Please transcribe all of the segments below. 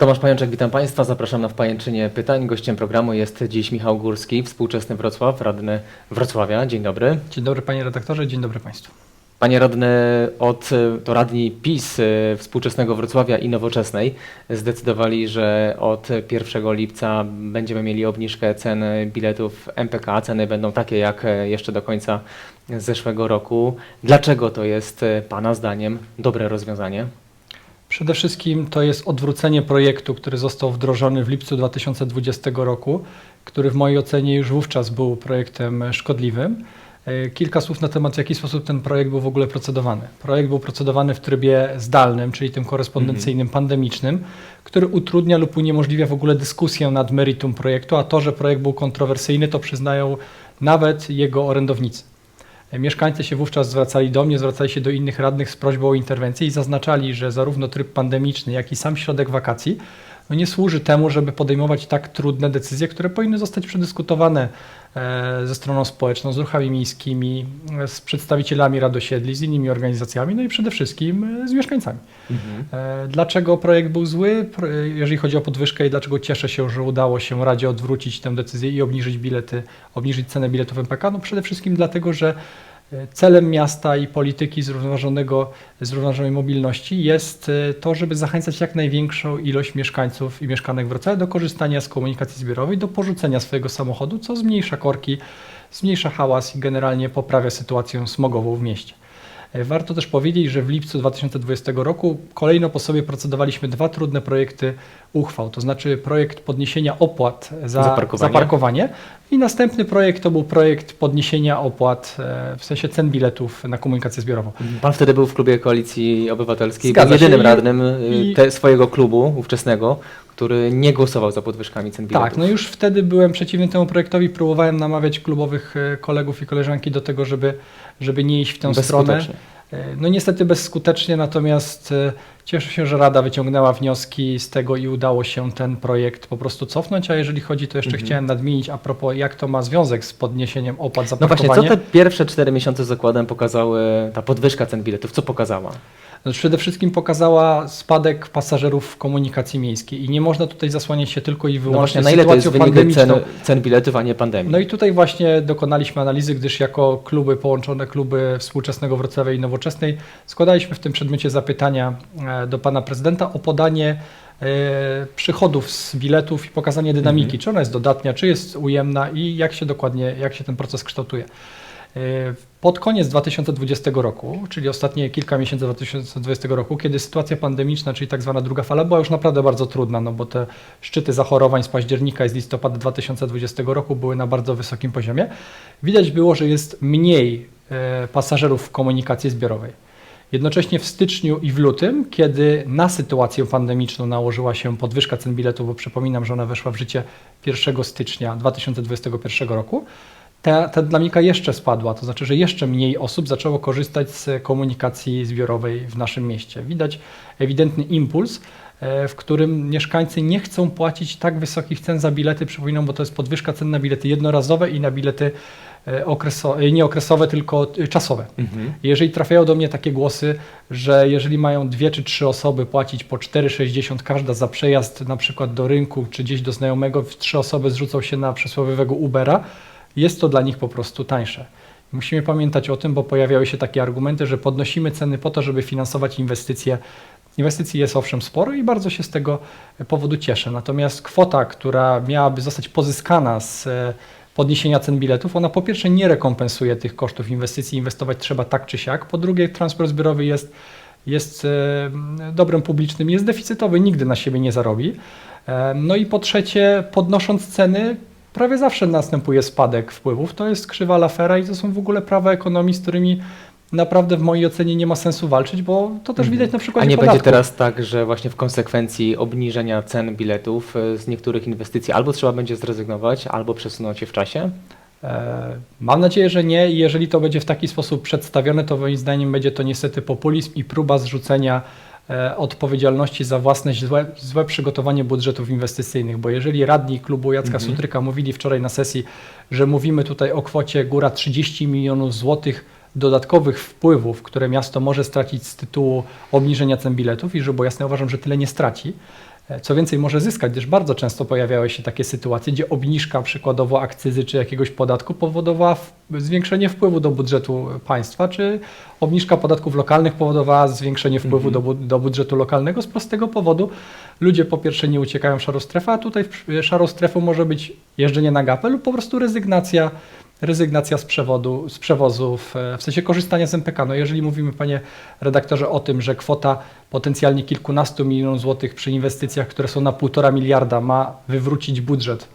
Tomasz Pajączek, witam Państwa. Zapraszam na wpajęczynie pytań. Gościem programu jest dziś Michał Górski, współczesny Wrocław, radny Wrocławia. Dzień dobry. Dzień dobry panie redaktorze, dzień dobry państwu. Panie radny, od, to radni PiS y, współczesnego Wrocławia i Nowoczesnej zdecydowali, że od 1 lipca będziemy mieli obniżkę cen biletów MPK. Ceny będą takie jak jeszcze do końca zeszłego roku. Dlaczego to jest e, Pana zdaniem dobre rozwiązanie? Przede wszystkim to jest odwrócenie projektu, który został wdrożony w lipcu 2020 roku, który w mojej ocenie już wówczas był projektem szkodliwym. E, Kilka słów na temat, w jaki sposób ten projekt był w ogóle procedowany. Projekt był procedowany w trybie zdalnym, czyli tym korespondencyjnym, pandemicznym, który utrudnia lub uniemożliwia w ogóle dyskusję nad meritum projektu, a to, że projekt był kontrowersyjny, to przyznają nawet jego orędownicy. Mieszkańcy się wówczas zwracali do mnie, zwracali się do innych radnych z prośbą o interwencję i zaznaczali, że zarówno tryb pandemiczny, jak i sam środek wakacji no nie służy temu, żeby podejmować tak trudne decyzje, które powinny zostać przedyskutowane e, ze stroną społeczną, z ruchami miejskimi, e, z przedstawicielami rad osiedli, z innymi organizacjami, no i przede wszystkim e, z mieszkańcami. E, Dlaczego projekt był zły, jeżeli chodzi o podwyżkę i dlaczego cieszę się, że udało się Radzie odwrócić tę decyzję i obniżyć bilety, obniżyć cenę biletów MPK? No przede wszystkim dlatego, że celem miasta i polityki zrównoważonego, zrównoważonej mobilności jest e, to, żeby zachęcać jak największą ilość mieszkańców i mieszkanek Wrocławia do korzystania z komunikacji zbiorowej, do porzucenia swojego samochodu, co zmniejsza korki, zmniejsza hałas i generalnie poprawia sytuację smogową w mieście. E, Warto też powiedzieć, że w lipcu 2020 roku kolejno po sobie procedowaliśmy dwa trudne projekty uchwał, to znaczy projekt podniesienia opłat za, Za parkowanie. za parkowanie i następny projekt to był projekt podniesienia opłat, e, w sensie cen biletów na komunikację zbiorową. Pan wtedy był w klubie Koalicji Obywatelskiej, Zgadza był jedynym radnym y, i- te, swojego klubu ówczesnego, który nie głosował za podwyżkami cen biletów. Tak, no już wtedy byłem przeciwny temu projektowi, próbowałem namawiać klubowych e, kolegów i koleżanki do tego, żeby, żeby nie iść w tę stronę. E, No niestety bezskutecznie, natomiast e, cieszę się, że Rada wyciągnęła wnioski z tego i udało się ten projekt po prostu cofnąć, a jeżeli chodzi, to jeszcze Mhm. chciałem nadmienić a propos, jak to ma związek z podniesieniem opłat za No właśnie, co te pierwsze cztery miesiące z zakładem pokazały, ta podwyżka cen biletów, co pokazała? Znaczy, Przede wszystkim pokazała spadek pasażerów w komunikacji miejskiej i nie można tutaj zasłaniać się tylko i No wyłącznie właśnie, na ile sytuacją wynik cen, pandemiczną. cen biletów, a nie pandemii? No i tutaj właśnie dokonaliśmy analizy, gdyż jako kluby, połączone kluby współczesnego Wrocławia i Nowoczesnej, składaliśmy w tym przedmiocie zapytania e, do pana prezydenta o podanie e, przychodów z biletów i pokazanie dynamiki, Mhm. czy ona jest dodatnia, czy jest ujemna i jak się dokładnie, jak się ten proces kształtuje. E, Pod koniec 2020 roku, czyli ostatnie kilka miesięcy 2020 roku, kiedy sytuacja pandemiczna, czyli tak zwana druga fala, była już naprawdę bardzo trudna, no bo te szczyty zachorowań z października i z listopada 2020 roku były na bardzo wysokim poziomie, widać było, że jest mniej e, pasażerów w komunikacji zbiorowej. Jednocześnie w styczniu i w lutym, kiedy na sytuację pandemiczną nałożyła się podwyżka cen biletów, bo przypominam, że ona weszła w życie 1 stycznia 2021 roku, ta, ta dynamika jeszcze spadła, to znaczy, że jeszcze mniej osób zaczęło korzystać z komunikacji zbiorowej w naszym mieście. Widać ewidentny impuls, e, w którym mieszkańcy nie chcą płacić tak wysokich cen za bilety, przypominam, bo to jest podwyżka cen na bilety jednorazowe i na bilety e, okreso, e, nie okresowe, tylko e, czasowe. Mhm. Jeżeli trafiają do mnie takie głosy, że jeżeli mają dwie czy trzy osoby płacić po 4,60 każda za przejazd na przykład do rynku czy gdzieś do znajomego, w trzy osoby zrzucą się na przysłowiowego Ubera, jest to dla nich po prostu tańsze. Musimy pamiętać o tym, bo pojawiały się takie argumenty, że podnosimy ceny po to, żeby finansować inwestycje. Inwestycji jest owszem sporo i bardzo się z tego powodu cieszę. Natomiast kwota, która miałaby zostać pozyskana z e, podniesienia cen biletów, ona po pierwsze nie rekompensuje tych kosztów inwestycji, inwestować trzeba tak czy siak. Po drugie, transport zbiorowy jest, jest e, dobrem publicznym, jest deficytowy, nigdy na siebie nie zarobi. E, No i po trzecie, podnosząc ceny, prawie zawsze następuje spadek wpływów. To jest krzywa Lafera i to są w ogóle prawa ekonomii, z którymi naprawdę w mojej ocenie nie ma sensu walczyć, bo to też Mhm. widać na A przykładzie nie podatków. będzie teraz tak, że właśnie w konsekwencji obniżenia cen biletów y, z niektórych inwestycji albo trzeba będzie zrezygnować, albo przesunąć je w czasie? E, Mam nadzieję, że nie jeżeli to będzie w taki sposób przedstawione, to moim zdaniem będzie to niestety populizm i próba zrzucenia e, odpowiedzialności za własne złe, złe przygotowanie budżetów inwestycyjnych, bo jeżeli radni klubu Jacka Mhm. Sutryka mówili wczoraj na sesji, że mówimy tutaj o kwocie góra 30 milionów złotych dodatkowych wpływów, które miasto może stracić z tytułu obniżenia cen biletów i że, bo jasne uważam, że tyle nie straci, E, Co więcej, może zyskać, gdyż bardzo często pojawiały się takie sytuacje, gdzie obniżka przykładowo akcyzy czy jakiegoś podatku powodowała zwiększenie wpływu do budżetu państwa, czy obniżka podatków lokalnych powodowała zwiększenie wpływu do, bu- do budżetu lokalnego z prostego powodu. Ludzie po pierwsze nie uciekają w szarą strefę, a tutaj szarą strefą może być jeżdżenie na gapę lub po prostu rezygnacja, rezygnacja z, przewodu, z przewozów, e, w sensie korzystania z MPK. No jeżeli mówimy, panie redaktorze, o tym, że kwota potencjalnie kilkunastu milionów złotych przy inwestycjach, które są na półtora miliarda, ma wywrócić budżet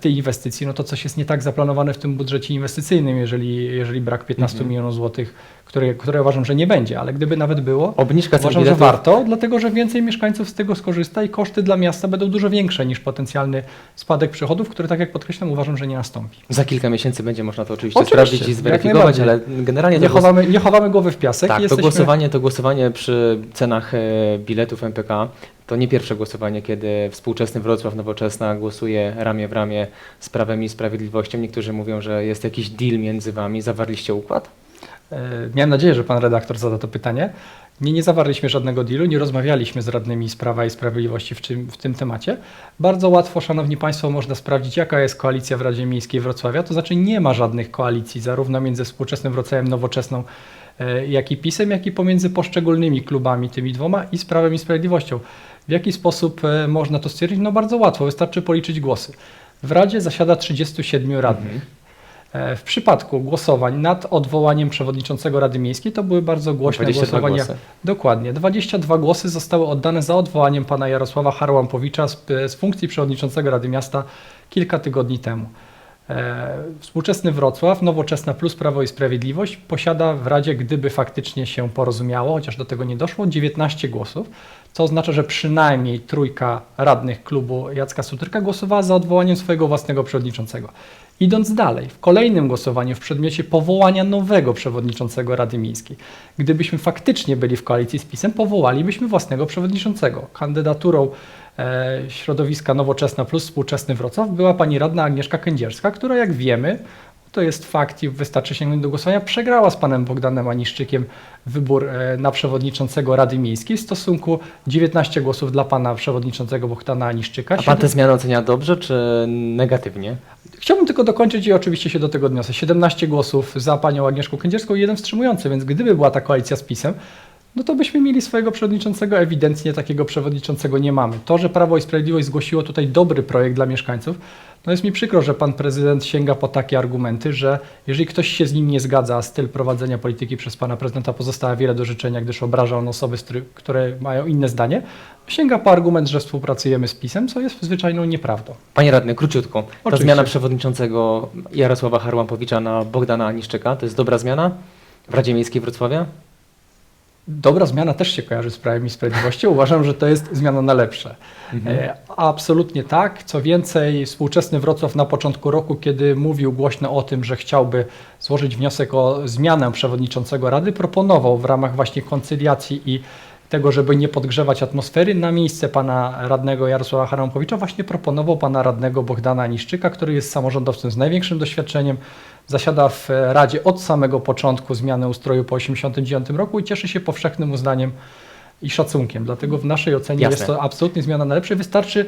tej inwestycji, no to coś jest nie tak zaplanowane w tym budżecie inwestycyjnym, jeżeli, jeżeli brak 15 Mhm. milionów złotych, które, które uważam, że nie będzie, ale gdyby nawet było, Obniżka uważam, że biletów warto, dlatego że więcej mieszkańców z tego skorzysta i koszty dla miasta będą dużo większe niż potencjalny spadek przychodów, który tak jak podkreślam uważam, że nie nastąpi. za kilka miesięcy będzie można to oczywiście, Oczywiście, sprawdzić i zweryfikować, ale generalnie Nie chowamy, nie chowamy głowy w piasek. Tak, i to jesteśmy... głosowanie, to głosowanie przy cenach e, biletów MPK to nie pierwsze głosowanie, kiedy współczesny Wrocław Nowoczesna głosuje ramię w ramię z Prawem i Sprawiedliwością. Niektórzy mówią, że jest jakiś deal między wami. Zawarliście układ? E, Miałem nadzieję, że pan redaktor zada to pytanie. Nie, nie zawarliśmy żadnego dealu, nie rozmawialiśmy z radnymi z Prawa i Sprawiedliwości w, czym, w tym temacie. Bardzo łatwo, szanowni państwo, można sprawdzić, jaka jest koalicja w Radzie Miejskiej Wrocławia. To znaczy nie ma żadnych koalicji, zarówno między współczesnym Wrocławiem Nowoczesną, e, jak i PiSem, jak i pomiędzy poszczególnymi klubami, tymi dwoma i z Prawem i Sprawiedliwością. W jaki sposób e, można to stwierdzić? No bardzo łatwo, wystarczy policzyć głosy. W Radzie zasiada 37 radnych. E, W przypadku głosowań nad odwołaniem przewodniczącego Rady Miejskiej to były bardzo głośne 22 głosowania. głosy. Dokładnie. 22 głosy zostały oddane za odwołaniem pana Jarosława Harłampowicza z, z funkcji przewodniczącego Rady Miasta kilka tygodni temu. E, współczesny Wrocław, Nowoczesna plus Prawo i Sprawiedliwość posiada w Radzie, gdyby faktycznie się porozumiało, chociaż do tego nie doszło, 19 głosów, co oznacza, że przynajmniej trójka radnych klubu Jacka Sutryka głosowała za odwołaniem swojego własnego przewodniczącego. Idąc dalej, w kolejnym głosowaniu w przedmiocie powołania nowego przewodniczącego Rady Miejskiej, gdybyśmy faktycznie byli w koalicji z PiSem, powołalibyśmy własnego przewodniczącego. Kandydaturą środowiska Nowoczesna plus Współczesny Wrocław była pani radna Agnieszka Kędzierska, która jak wiemy, to jest fakt i wystarczy sięgnąć do głosowania, przegrała z panem Bogdanem Aniszczykiem wybór e, na przewodniczącego Rady Miejskiej w stosunku 19 głosów dla pana przewodniczącego Bogdana Aniszczyka. A pan tę zmianę ocenia dobrze czy negatywnie? Chciałbym tylko dokończyć i oczywiście się do tego odniosę. 17 głosów za panią Agnieszką Kędzierską i jeden wstrzymujący, więc gdyby była ta koalicja z PiSem, no to byśmy mieli swojego przewodniczącego. Ewidentnie takiego przewodniczącego nie mamy. To, że Prawo i Sprawiedliwość zgłosiło tutaj dobry projekt dla mieszkańców, no jest mi przykro, że pan prezydent sięga po takie argumenty, że jeżeli ktoś się z nim nie zgadza, styl prowadzenia polityki przez pana prezydenta pozostawia wiele do życzenia, gdyż obraża on osoby, które mają inne zdanie, sięga po argument, że współpracujemy z PiSem, co jest zwyczajną nieprawdą. Panie radny, króciutko. Ta Oczywiście. zmiana przewodniczącego Jarosława Harłampowicza na Bogdana Aniszczyka to jest dobra zmiana w Radzie Miejskiej Wrocławia? Dobra zmiana też się kojarzy z Prawem i Sprawiedliwością. Uważam, że to jest zmiana na lepsze. E, absolutnie tak. Co więcej, współczesny Wrocław na początku roku, kiedy mówił głośno o tym, że chciałby złożyć wniosek o zmianę przewodniczącego Rady, proponował w ramach właśnie koncyliacji i tego, żeby nie podgrzewać atmosfery, na miejsce pana radnego Jarosława Harampowicza właśnie proponował pana radnego Bogdana Niszczyka, który jest samorządowcem z największym doświadczeniem, zasiada w Radzie od samego początku zmiany ustroju po 1989 roku i cieszy się powszechnym uznaniem i szacunkiem. Dlatego w naszej ocenie Jasne. jest to absolutnie zmiana na lepsze. Wystarczy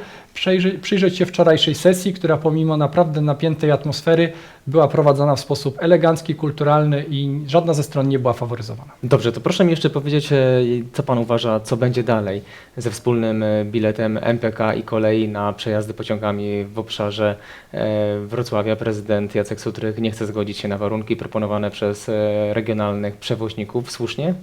przyjrzeć się wczorajszej sesji, która pomimo naprawdę napiętej atmosfery była prowadzona w sposób elegancki, kulturalny i żadna ze stron nie była faworyzowana. Dobrze, to proszę mi jeszcze powiedzieć, e, co pan uważa, co będzie dalej ze wspólnym e, biletem MPK i kolei na przejazdy pociągami w obszarze e, Wrocławia. Prezydent Jacek Sutryk nie chce zgodzić się na warunki proponowane przez regionalnych przewoźników. Słusznie?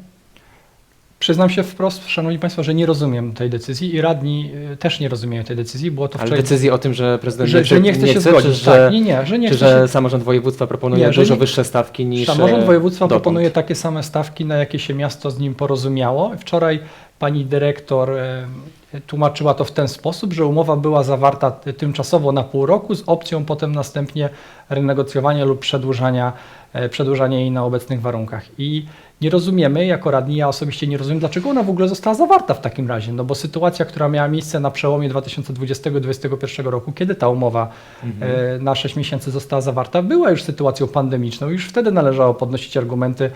Przyznam się wprost, Szanowni Państwo, że nie rozumiem tej decyzji i radni y, też nie rozumieją tej decyzji. Było to Ale wczoraj, decyzji o tym, że prezydent że, że nie chce się zgodzić. czy że, tak, nie, nie, że nie czy chce że się samorząd województwa proponuje Nie, dużo nie- wyższe stawki niż Samorząd e, województwa dotąd. proponuje takie same stawki, na jakie się miasto z nim porozumiewało. Wczoraj pani dyrektor e, tłumaczyła to w ten sposób, że umowa była zawarta ty- tymczasowo na pół roku z opcją potem następnie renegocjowania lub przedłużania, e, przedłużania jej na obecnych warunkach. I nie rozumiemy jako radni, ja osobiście nie rozumiem, dlaczego ona w ogóle została zawarta w takim razie, no bo sytuacja, która miała miejsce na przełomie 2020-2021 roku, kiedy ta umowa Mhm. e, na 6 miesięcy została zawarta, była już sytuacją pandemiczną. Już wtedy należało podnosić argumenty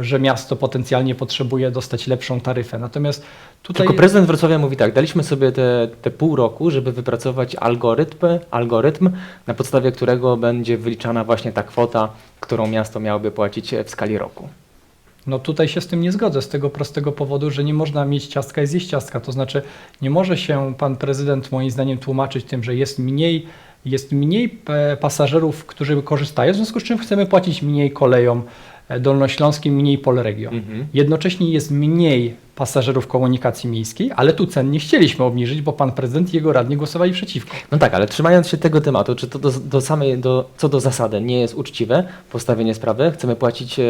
że miasto potencjalnie potrzebuje dostać lepszą taryfę. Natomiast tutaj Tylko prezydent Wrocławia mówi tak, daliśmy sobie te, te pół roku, żeby wypracować algorytm, algorytm, na podstawie którego będzie wyliczana właśnie ta kwota, którą miasto miałoby płacić w skali roku. No tutaj się z tym nie zgodzę, z tego prostego powodu, że nie można mieć ciastka i zjeść ciastka. To znaczy nie może się pan prezydent moim zdaniem tłumaczyć tym, że jest mniej, jest mniej e, pasażerów, którzy korzystają, w związku z czym chcemy płacić mniej kolejom e, dolnośląskim, mniej Polregio. Mhm. Jednocześnie jest mniej pasażerów komunikacji miejskiej, ale tu cen nie chcieliśmy obniżyć, bo pan prezydent i jego radni głosowali przeciwko. No tak, ale trzymając się tego tematu, czy to do, do samej, do, co do zasady nie jest uczciwe postawienie sprawy, chcemy płacić e,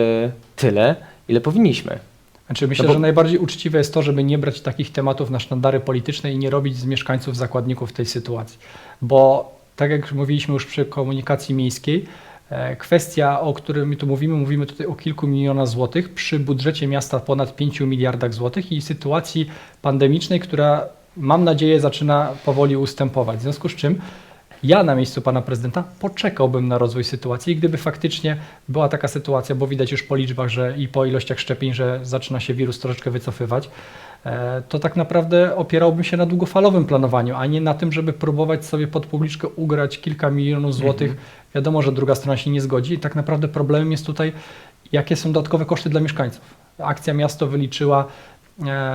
tyle, ile powinniśmy. Znaczy myślę, No bo- że najbardziej uczciwe jest to, żeby nie brać takich tematów na sztandary polityczne i nie robić z mieszkańców zakładników tej sytuacji. Bo tak jak mówiliśmy już przy komunikacji miejskiej, e, kwestia, o której my tu mówimy, mówimy tutaj o kilku milionach złotych przy budżecie miasta ponad 5 miliardach złotych i sytuacji pandemicznej, która mam nadzieję zaczyna powoli ustępować. W związku z czym ja na miejscu pana prezydenta poczekałbym na rozwój sytuacji, gdyby faktycznie była taka sytuacja, bo widać już po liczbach że i po ilościach szczepień, że zaczyna się wirus troszeczkę wycofywać, e, to tak naprawdę opierałbym się na długofalowym planowaniu, a nie na tym, żeby próbować sobie pod publiczkę ugrać kilka milionów złotych. Wiadomo, że druga strona się nie zgodzi i tak naprawdę problemem jest tutaj, jakie są dodatkowe koszty dla mieszkańców. Akcja miasto wyliczyła,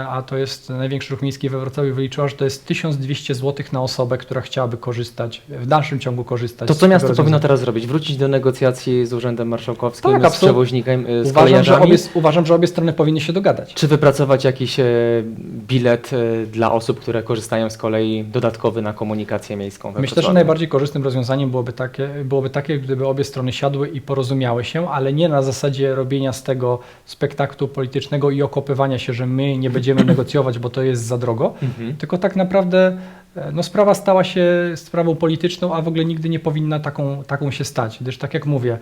a to jest największy ruch miejski we Wrocławiu, wyliczyła, że to jest 1200 zł na osobę, która chciałaby korzystać, w dalszym ciągu korzystać To co miasto powinno teraz zrobić? Wrócić do negocjacji z Urzędem Marszałkowskim, Tak, z przewoźnikiem, e, z Uważam że, obie, uważam, że obie strony powinny się dogadać. Czy wypracować jakiś e, bilet e, dla osób, które korzystają z kolei dodatkowy na komunikację miejską? we Myślę, że najbardziej korzystnym rozwiązaniem byłoby takie, byłoby takie, gdyby obie strony siadły i porozumiały się, ale nie na zasadzie robienia z tego spektaklu politycznego i okopywania się, że my nie będziemy negocjować, bo to jest za drogo, Mhm. tylko tak naprawdę e, no, sprawa stała się sprawą polityczną, a w ogóle nigdy nie powinna taką, taką się stać, gdyż tak jak mówię,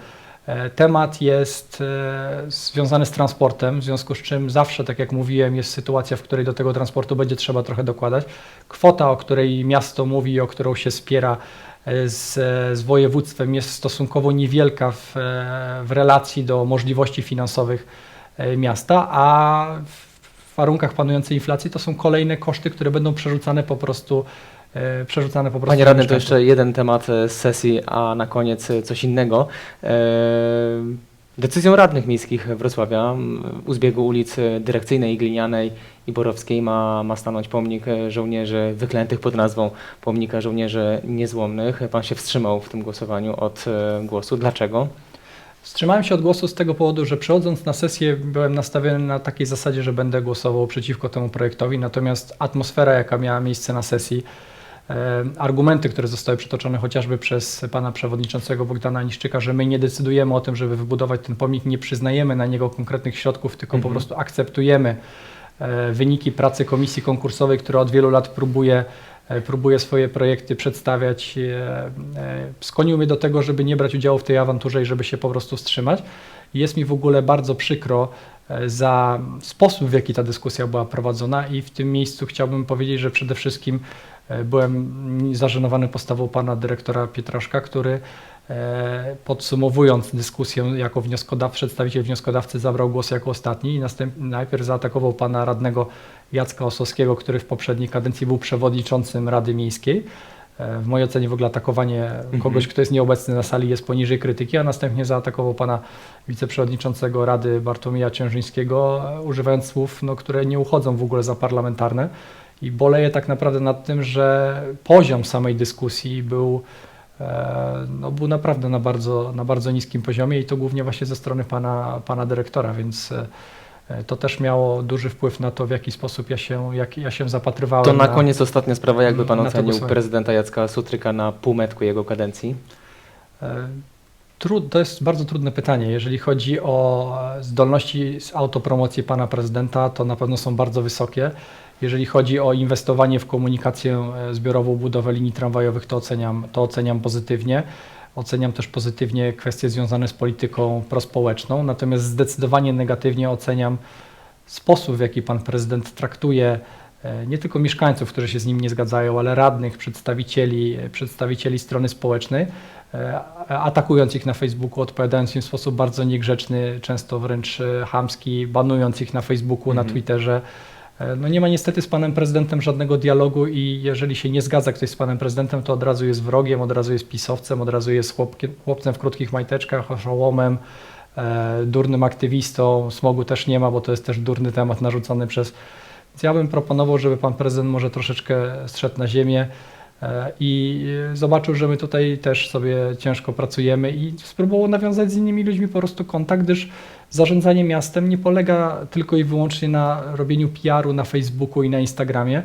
e, temat jest e, związany z transportem, w związku z czym zawsze, tak jak mówiłem, jest sytuacja, w której do tego transportu będzie trzeba trochę dokładać. Kwota, o której miasto mówi, o którą się spiera z, z województwem jest stosunkowo niewielka w, w relacji do możliwości finansowych miasta, a w warunkach panującej inflacji to są kolejne koszty, które będą przerzucane po prostu e, przerzucane po prostu Panie radny, to jeszcze jeden temat e, z sesji, a na koniec e, coś innego. Decyzją radnych miejskich Wrocławia u zbiegu ulic Dyrekcyjnej, Glinianej i Borowskiej ma, ma stanąć pomnik żołnierzy wyklętych pod nazwą Pomnika Żołnierzy Niezłomnych. Pan się wstrzymał w tym głosowaniu od głosu. Dlaczego? Wstrzymałem się od głosu z tego powodu, że przychodząc na sesję byłem nastawiony na takiej zasadzie, że będę głosował przeciwko temu projektowi, natomiast atmosfera, jaka miała miejsce na sesji, e, argumenty, które zostały przytoczone chociażby przez pana przewodniczącego Bogdana Niszczyka, że my nie decydujemy o tym, żeby wybudować ten pomnik, nie przyznajemy na niego konkretnych środków, tylko po Mhm. prostu akceptujemy e, wyniki pracy komisji konkursowej, która od wielu lat próbuje, e, próbuje swoje projekty przedstawiać. e, e, Skłonił mnie do tego, żeby nie brać udziału w tej awanturze i żeby się po prostu wstrzymać. Jest mi w ogóle bardzo przykro za sposób, w jaki ta dyskusja była prowadzona i w tym miejscu chciałbym powiedzieć, że przede wszystkim byłem zażenowany postawą pana dyrektora Pietraszka, który podsumowując dyskusję jako wnioskodawca, przedstawiciel wnioskodawcy zabrał głos jako ostatni i następ, najpierw zaatakował pana radnego Jacka Osowskiego, który w poprzedniej kadencji był przewodniczącym Rady Miejskiej. E, W mojej ocenie w ogóle atakowanie kogoś, kto jest nieobecny na sali jest poniżej krytyki, a następnie zaatakował pana wiceprzewodniczącego Rady Bartłomieja Ciężyńskiego, e, używając słów, no, które nie uchodzą w ogóle za parlamentarne. I boleję tak naprawdę nad tym, że poziom samej dyskusji był, e, no, był naprawdę na bardzo, na bardzo niskim poziomie i to głównie właśnie ze strony pana, pana dyrektora, więc e, e, to też miało duży wpływ na to, w jaki sposób ja się, jak ja się zapatrywałem. To na koniec ostatnia sprawa. Jakby pan na to ocenił prezydenta Jacka Sutryka na półmetku jego kadencji? E, Trud, to jest bardzo trudne pytanie. Jeżeli chodzi o e, zdolności z autopromocji pana prezydenta, to na pewno są bardzo wysokie. Jeżeli chodzi o inwestowanie w komunikację e, zbiorową, budowę linii tramwajowych, to oceniam, to oceniam pozytywnie. Oceniam też pozytywnie kwestie związane z polityką prospołeczną, natomiast zdecydowanie negatywnie oceniam sposób, w jaki pan prezydent traktuje e, nie tylko mieszkańców, którzy się z nim nie zgadzają, ale radnych, przedstawicieli, przedstawicieli strony społecznej, e, atakując ich na Facebooku, odpowiadając im w sposób bardzo niegrzeczny, często wręcz e, chamski, banując ich na Facebooku, na Mhm. Twitterze. E, No nie ma niestety z panem prezydentem żadnego dialogu i jeżeli się nie zgadza ktoś z panem prezydentem, to od razu jest wrogiem, od razu jest pisowcem, od razu jest chłopkiem, chłopcem w krótkich majteczkach, oszołomem, e, durnym aktywistą. Smogu też nie ma, bo to jest też durny temat narzucony przez... Więc ja bym proponował, żeby pan prezydent może troszeczkę zszedł na ziemię i e, zobaczył, że my tutaj też sobie ciężko pracujemy i spróbował nawiązać z innymi ludźmi po prostu kontakt, gdyż zarządzanie miastem nie polega tylko i wyłącznie na robieniu PR-u na Facebooku i na Instagramie.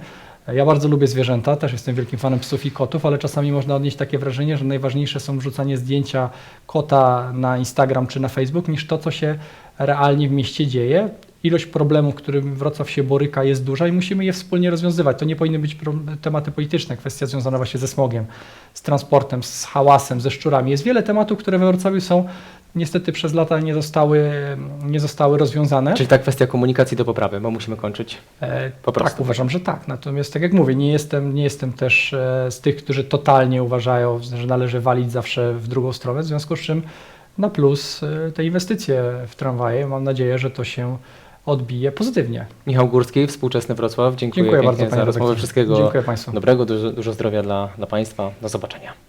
Ja bardzo lubię zwierzęta, też jestem wielkim fanem psów i kotów, ale czasami można odnieść takie wrażenie, że najważniejsze są wrzucanie zdjęcia kota na Instagram czy na Facebook, niż to, co się realnie w mieście dzieje. Ilość problemów, którym Wrocław się boryka, jest duża i musimy je wspólnie rozwiązywać. To nie powinny być tematy polityczne, kwestia związana właśnie ze smogiem, z transportem, z hałasem, ze szczurami. Jest wiele tematów, które we Wrocławiu są niestety przez lata nie zostały, nie zostały rozwiązane. Czyli ta kwestia komunikacji do poprawy, bo musimy kończyć. E, Po prostu. Tak, uważam, że tak. Natomiast tak jak mówię, nie jestem, nie jestem też e, z tych, którzy totalnie uważają, że należy walić zawsze w drugą stronę, w związku z czym na plus e, te inwestycje w tramwaje. Mam nadzieję, że to się odbije pozytywnie. Michał Górski, współczesny Wrocław. Dziękuję, Dziękuję bardzo, za rozmowę. Wszystkiego Dziękuję Państwu. dobrego, dużo, dużo zdrowia dla, dla Państwa. Do zobaczenia.